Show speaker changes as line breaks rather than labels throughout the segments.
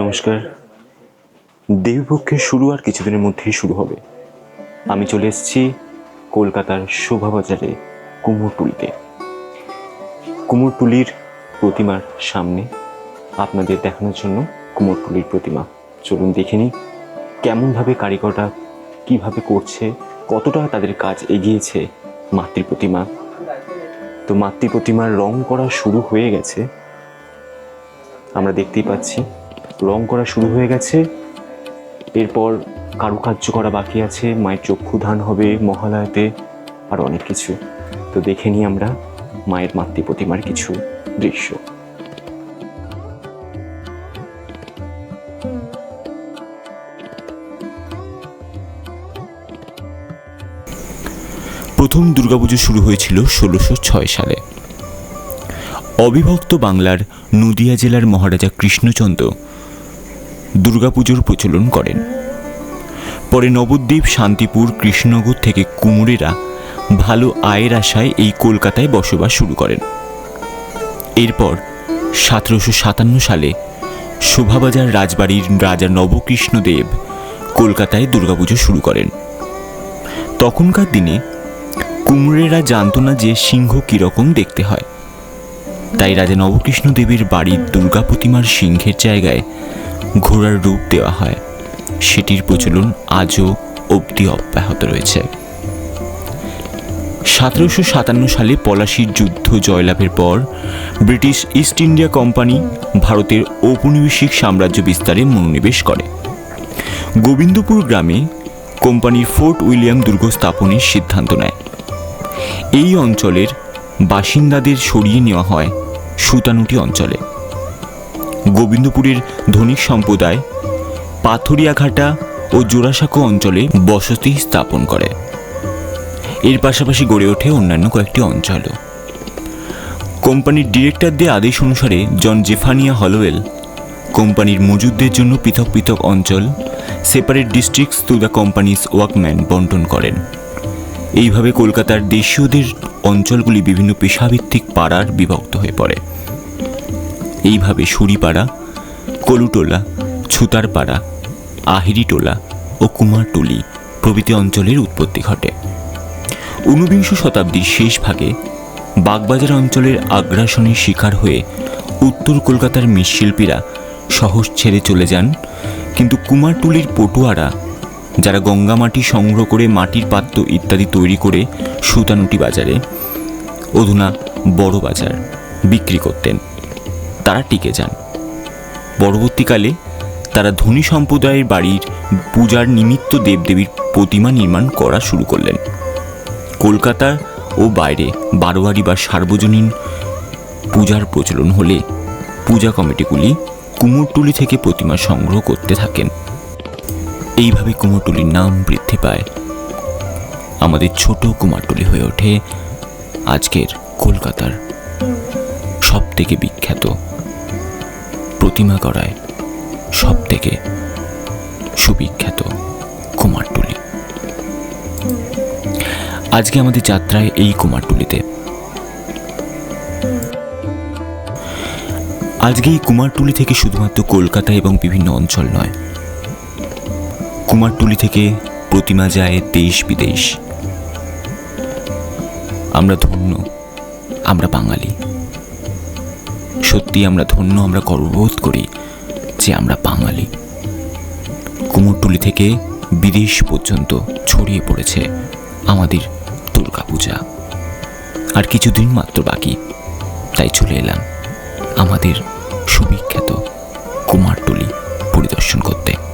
নমস্কার। দেবীপক্ষের শুরু আর কিছুদিনের মধ্যেই শুরু হবে। আমি চলে এসেছি কলকাতার শোভাবাজারে কুমোরটুলিতে। কুমোরটুলির প্রতিমার সামনে আপনাদের দেখানোর জন্য কুমোরটুলির প্রতিমা। চলুন দেখে নিই কেমনভাবে কারিগররা কীভাবে করছে, কতটা তাদের কাজ এগিয়েছে মাতৃ প্রতিমা। তো মাতৃ প্রতিমার রং করা শুরু হয়ে গেছে। আমরা দেখতেই পাচ্ছি রং করা শুরু হয়ে গেছে। এরপর কারুকার্য করা বাকি আছে। মায়ের চক্ষুধান হবে মহালয়াতে আর অনেক কিছু। তো দেখে নিই আমরা মায়ের মাতৃ প্রতিমার কিছু দৃশ্য।
প্রথম দুর্গাপুজো শুরু হয়েছিল ষোলোশো ছয় সালে। অবিভক্ত বাংলার নদিয়া জেলার মহারাজা কৃষ্ণচন্দ্র দুর্গাপুজোর প্রচলন করেন। পরে নবদ্বীপ, শান্তিপুর, কৃষ্ণনগর থেকে কুমোরেরা ভালো আয়ের আশায় এই কলকাতায় বসবাস শুরু করেন। এরপর সতেরোশো সাতান্ন সালে শোভাবাজার রাজবাড়ির রাজা নবকৃষ্ণদেব কলকাতায় দুর্গাপুজো শুরু করেন। তখনকার দিনে কুমড়েরা জানতো না যে সিংহ কীরকম দেখতে হয়। তাই রাজা নবকৃষ্ণ দেবীর বাড়ির দুর্গা প্রতিমার সিংহের জায়গায় ঘোড়ার রূপ দেওয়া হয়। সেটির প্রচলন আজও অবধি অব্যাহত রয়েছে। সতেরোশো সাতান্ন সালে পলাশির যুদ্ধ জয়লাভের পর ব্রিটিশ ইস্ট ইন্ডিয়া কোম্পানি ভারতের ঔপনিবেশিক সাম্রাজ্য বিস্তারে মনোনিবেশ করে। গোবিন্দপুর গ্রামে কোম্পানির ফোর্ট উইলিয়াম দুর্গ স্থাপনের সিদ্ধান্ত নেয়। এই অঞ্চলের বাসিন্দাদের সরিয়ে নেওয়া হয় সুতানুটি অঞ্চলে। গোবিন্দপুরের ধনিক সম্প্রদায় পাথরিয়াঘাটা ও জোড়াসাঁকো অঞ্চলে বসতি স্থাপন করে। এর পাশাপাশি গড়ে ওঠে অন্যান্য কয়েকটি অঞ্চলও কোম্পানির ডিরেক্টরদের আদেশ অনুসারে জন জেফানিয়া হলোয়েল কোম্পানির মজুদদের জন্য পৃথক পৃথক অঞ্চল separate districts to the companies workman বন্টন করেন। এইভাবে কলকাতার দেশীয়দের অঞ্চলগুলি বিভিন্ন পেশাভিত্তিক পাড়ার বিভক্ত হয়ে পড়ে। এইভাবে সুরিপাড়া কলুটোলা ছুতারপাড়া আহিরিটোলা ও কুমারটুলি প্রভৃতি অঞ্চলের উৎপত্তি ঘটে। ঊনবিংশ শতাব্দীর শেষ ভাগে বাগবাজার অঞ্চলের আগ্রাসনের শিকার হয়ে উত্তর কলকাতার মৃৎশিল্পীরা শহর ছেড়ে চলে যান, কিন্তু কুমারটুলির পটুয়ারা, যারা গঙ্গামাটি সংগ্রহ করে মাটির পাত্র ইত্যাদি তৈরি করে সুতানুটি বাজারে, অধুনা বড় বাজার বিক্রি করতেন। তারা টিকে যান। পরবর্তীকালে তারা ধনী সম্প্রদায়ের বাড়ির পূজার নিমিত্ত দেবদেবীর প্রতিমা নির্মাণ করা শুরু করলেন। কলকাতা ও বাইরে বারোয়ারি বা সার্বজনীন পূজার প্রচলন হলে পূজা কমিটিগুলি কুমোরটুলি থেকে প্রতিমা সংগ্রহ করতে থাকেন। এইভাবে কুমোরটুলির নাম বৃদ্ধি পায়। আমাদের ছোট কুমারটুলি হয়ে ওঠে আজকের কলকাতার সব থেকে বিখ্যাত প্রতিমা গড়ায় সব থেকে সুবিখ্যাত কুমারটুলি। আজকে আমাদের যাত্রায় এই কুমারটুলিতে। আজকে এই কুমারটুলি থেকে শুধুমাত্র কলকাতা এবং বিভিন্ন অঞ্চল নয়। কুমারটুলি থেকে প্রতিমা যায় দেশ বিদেশ। আমরা ধন্য, আমরা বাঙালি। সত্যি আমরা ধন্য, আমরা গর্ববোধ করি যে আমরা বাঙালি। কুমোরটুলি থেকে বিদেশ পর্যন্ত ছড়িয়ে পড়েছে আমাদের দুর্গাপূজা। আর কিছুদিন মাত্র বাকি, তাই চলে এলাম আমাদের সুবিখ্যাত কুমারটুলি পরিদর্শন করতে।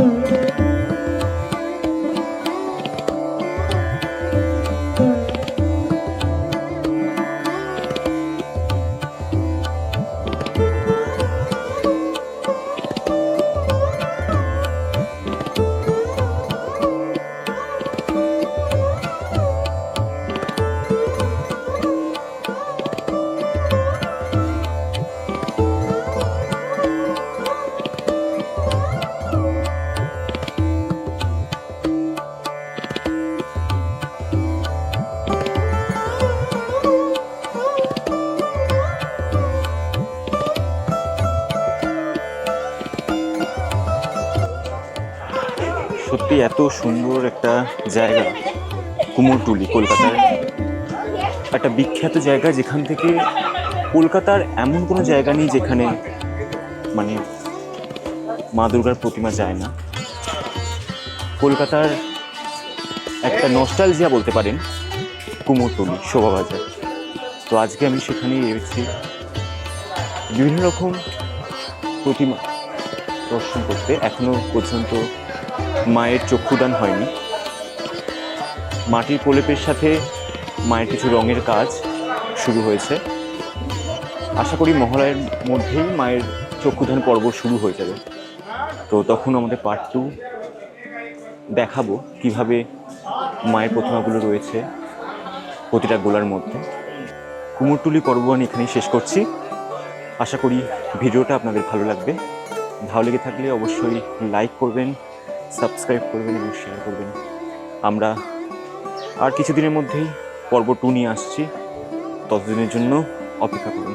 birthday.
সত্যি এত সুন্দর একটা জায়গা, কুমোরটুলি, কলকাতার। একটা বিখ্যাত জায়গা যেখান থেকে কলকাতার এমন কোনো জায়গা নেই যেখানে মানে মা দুর্গার প্রতিমা যায় না। কলকাতার একটা নস্টালজিয়া বলতে পারেন, কুমোরটুলি, শোভাবাজার। তো আজকে আমি সেখানেই এসেছি। বিভিন্ন রকম প্রতিমা দর্শন করতে, এখনও পর্যন্ত মায়ের চক্ষুদান হয়নি। মাটির প্রলেপের সাথে মায়ের কিছু রঙের কাজ শুরু হয়েছে। আশা করি মহালয়ের মধ্যেই মায়ের চক্ষুদান পর্ব শুরু হয়ে যাবে। তো তখন আমাদের পার্ট টু দেখাবো কীভাবে মায়ের প্রতিমাগুলো রয়েছে প্রতিটা গোলার মধ্যে। কুমোরটুলি পর্ব আমি এখানেই শেষ করছি। আশা করি ভিডিওটা আপনাদের ভালো লাগবে। ভালো লেগে থাকলে অবশ্যই লাইক করবেন সাবস্ক্রাইব করবেন এবং শেয়ার করবেন। আমরা আর কিছুদিনের মধ্যেই পর্ব টু নিয়ে আসছি। ততদিনের জন্য অপেক্ষা করুন।